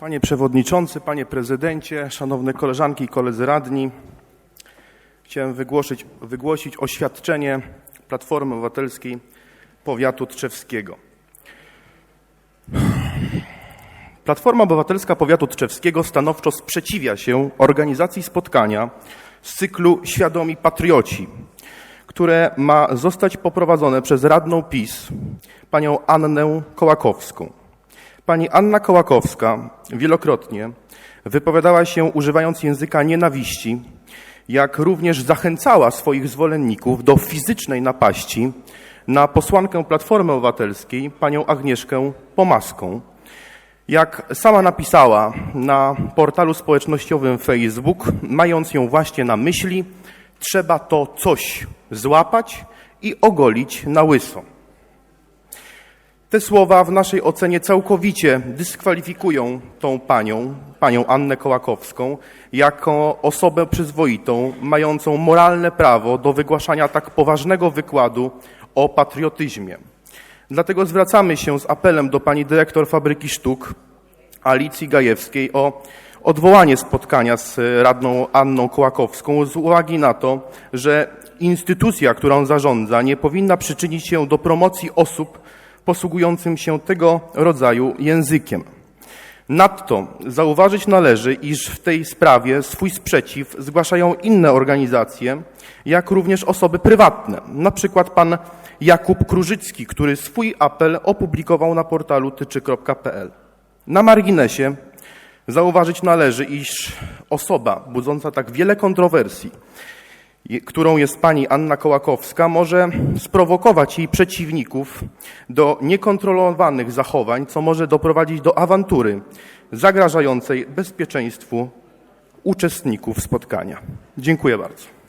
Panie Przewodniczący, Panie Prezydencie, Szanowne Koleżanki i Koledzy Radni, chciałem wygłosić, wygłosić oświadczenie Platformy Obywatelskiej Powiatu Trzewskiego. Platforma Obywatelska Powiatu Trzewskiego stanowczo sprzeciwia się organizacji spotkania z cyklu Świadomi Patrioci, które ma zostać poprowadzone przez radną PiS, panią Annę Kołakowską. Pani Anna Kołakowska wielokrotnie wypowiadała się używając języka nienawiści, jak również zachęcała swoich zwolenników do fizycznej napaści na posłankę Platformy Obywatelskiej, panią Agnieszkę Pomaską. Jak sama napisała na portalu społecznościowym Facebook, mając ją właśnie na myśli, trzeba to coś złapać i ogolić na łyso. Te słowa w naszej ocenie całkowicie dyskwalifikują tą panią, panią Annę Kołakowską, jako osobę przyzwoitą, mającą moralne prawo do wygłaszania tak poważnego wykładu o patriotyzmie. Dlatego zwracamy się z apelem do pani dyrektor Fabryki Sztuk, Alicji Gajewskiej, o odwołanie spotkania z radną Anną Kołakowską z uwagi na to, że instytucja, którą zarządza, nie powinna przyczynić się do promocji osób posługującym się tego rodzaju językiem. Nadto zauważyć należy, iż w tej sprawie swój sprzeciw zgłaszają inne organizacje, jak również osoby prywatne, na przykład pan Jakub Krużycki, który swój apel opublikował na portalu tyczy.pl. Na marginesie zauważyć należy, iż osoba budząca tak wiele kontrowersji, którą jest pani Anna Kołakowska, może sprowokować jej przeciwników do niekontrolowanych zachowań, co może doprowadzić do awantury zagrażającej bezpieczeństwu uczestników spotkania. Dziękuję bardzo.